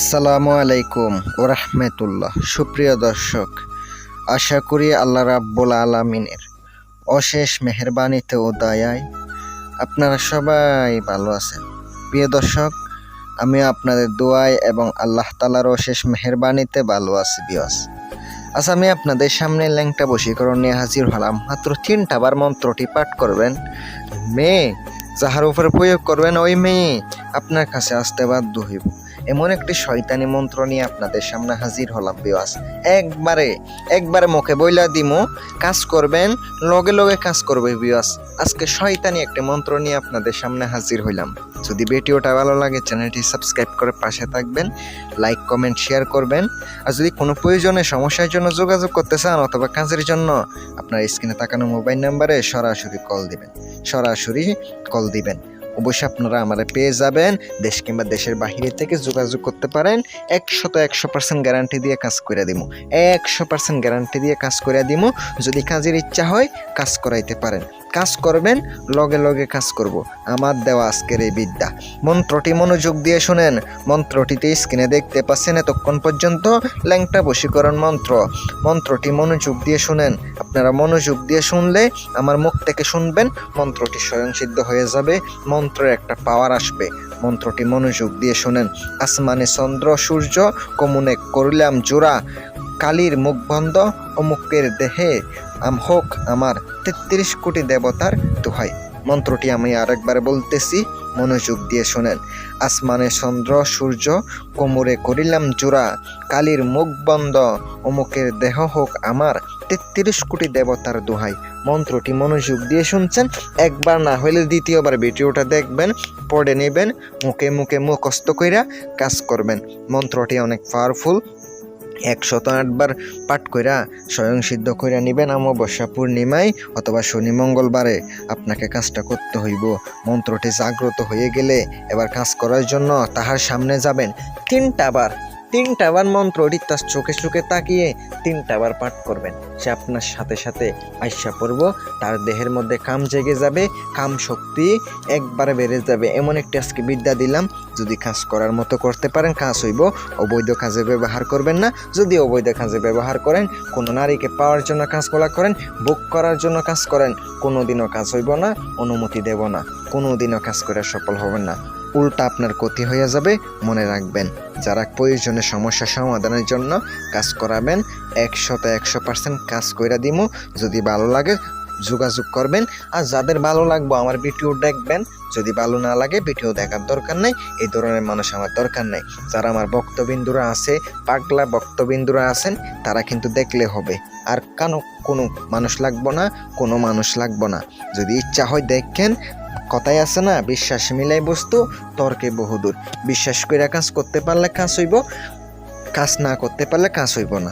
আসসালামু আলাইকুম ও রহমতুল্লাহ। সুপ্রিয় দর্শক, আশা করি আল্লাহ রাব্বুল আলমিনের অশেষ মেহরবানিতে ও দয়ায় আপনারা সবাই ভালো আছেন। প্রিয় দর্শক আমি আপনাদের দোয়ায় এবং আল্লাহ তালার অশেষ মেহরবানিতে ভালো আছি বিয়স। আচ্ছা আমি আপনাদের সামনে ল্যাংটা বশীকরণ নিয়ে হাজির হলাম। মাত্র তিনটা বার মন্ত্রটি পাঠ করবেন। মেয়ে, যাহার উপরে প্রয়োগ করবেন, ওই মেয়ে আপনার কাছে আসতে বাধ্য হইব। এমন একটি শয়তানি মন্ত্র নিয়ে আপনাদের সামনে হাজির হলাম বিওয়াস একবারে একবারে মুখে বইলা দিমু, কাজ করবেন, লগে লগে কাজ করবে বিওয়াস আজকে শয়তানি একটি মন্ত্র নিয়ে আপনাদের সামনে হাজির হইলাম। যদি ভিডিওটা ভালো লাগে, চ্যানেলটি সাবস্ক্রাইব করে পাশে থাকবেন লাইক কমেন্ট শেয়ার করবেন। আর যদি কোনো প্রয়োজনে সমস্যার জন্য যোগাযোগ করতে চান অথবা কাজের জন্য, আপনার স্ক্রিনে তাকানো মোবাইল নাম্বারে সরাসরি কল দিবেন। সরাসরি কল দিবেন। অবশ্যই আপনারা আমারে পেয়ে যাবেন, দেশ কিংবা দেশের বাহিরে থেকে যোগাযোগ করতে পারেন। একশত একশো পার্সেন্ট গ্যারান্টি দিয়ে কাজ করে দিব একশো পার্সেন্ট গ্যারান্টি দিয়ে কাজ করে দিব যদি কাজের ইচ্ছা হয়, কাজ করাইতে পারেন। কাজ করবেন, লগে লগে কাজ করব। আমার দেওয়া আজকের এই বিদ্যা। মন্ত্রটি মনোযোগ দিয়ে শুনেন। মন্ত্রটিতে স্ক্রিনে দেখতে পাচ্ছেন এতক্ষণ পর্যন্ত ল্যাংটা বশীকরণ মন্ত্র। মন্ত্রটি মনোযোগ দিয়ে শুনেন। আপনারা মনোযোগ দিয়ে শুনলে আমার মুখ থেকে শুনবেন, মন্ত্রটি স্বয়ংসিদ্ধ হয়ে যাবে, মন্ত্রের একটা পাওয়ার আসবে। মন্ত্রটি মনোযোগ দিয়ে শুনেন। আসমানে চন্দ্র, সূর্য, কমুনে করিলাম জোড়া। কালীর মুখ বন্ধ অমুকের দেহে আম হোক আমার তেত্রিশ কোটি দেবতার দোহাই। মন্ত্রটি আমি আরেকবার বলতেছি, মনোযোগ দিয়ে শোনেন। আসমানে চন্দ্র, সূর্য, কোমরে করিলাম জোড়া, কালীর মুখ বন্ধ অমুকের দেহ হোক আমার তেত্রিশ কোটি দেবতার দোহাই। মন্ত্রটি মনোযোগ দিয়ে শুনছেন, একবার না হলে দ্বিতীয়বার ভিডিওটা দেখবেন, পড়ে নেবেন, মুখে মুখে মুখস্থ কইরা কাজ করবেন। মন্ত্রটি অনেক পাওয়ারফুল একশত আটবার পাঠ কইরা স্বয়ং সিদ্ধ কইরা নিবেন অমাবস্যা পূর্ণিমায় অথবা শনি মঙ্গলবারে। আপনাকে কাজটা করতে হইব। মন্ত্রটি জাগ্রত হয়ে গেলে এবার কাজ করার জন্য তাহার সামনে যাবেন তিনটা বার তিনটা বার মন্ত্রটি তার চোখে চোখে তাকিয়ে তিনটা বার পাঠ করবেন। সে আপনার সাথে সাথে আইসা পড়ব, তার দেহের মধ্যে কাম জেগে যাবে, কাম শক্তি একবারে বেড়ে যাবে। এমন একটি আজকে বিদ্যা দিলাম, যদি কাজ করার মতো করতে পারেন, কাজ হইব। অবৈধ কাজে ব্যবহার করবেন না। যদি অবৈধ কাজে ব্যবহার করেন, কোনো নারীকে পাওয়ার জন্য কাজগুলা করেন বুক করার জন্য কাজ করেন কোনো দিনও কাজ হইব না, অনুমতি দেব না। কোনো দিনও কাজ করে সফল হবেন না। উল্টা আপনার ক্ষতি হয়ে যাবে, মনে রাখবেন। যারা প্রয়োজনে সমস্যা সমাধানের জন্য কাজ করাবেন, একশত একশো পার্সেন্ট কাজ কইরা দিমু। যদি ভালো লাগে, যোগাযোগ করবেন। আর যাদের ভালো লাগবো, আমার ভিডিও দেখবেন। যদি ভালো না লাগে, ভিডিও দেখার দরকার নাই। এই ধরনের মানুষ আমার দরকার নাই। যারা আমার বক্তবিন্দুরা আছে, পাগলা বক্তবিন্দুরা আছেন, তারা কিন্তু দেখলে হবে। আর কেন কোনো মানুষ লাগবো না, কোনো মানুষ লাগবো না। যদি ইচ্ছা হয় দেখেন কথাই আছে না, বিশ্বাস মিলাই বস্তু, তর্কে বহুদূর। বিশ্বাস করে কাজ করতে পারলে কাজ হইব, কাজ না করতে পারলে কাজ হইব না।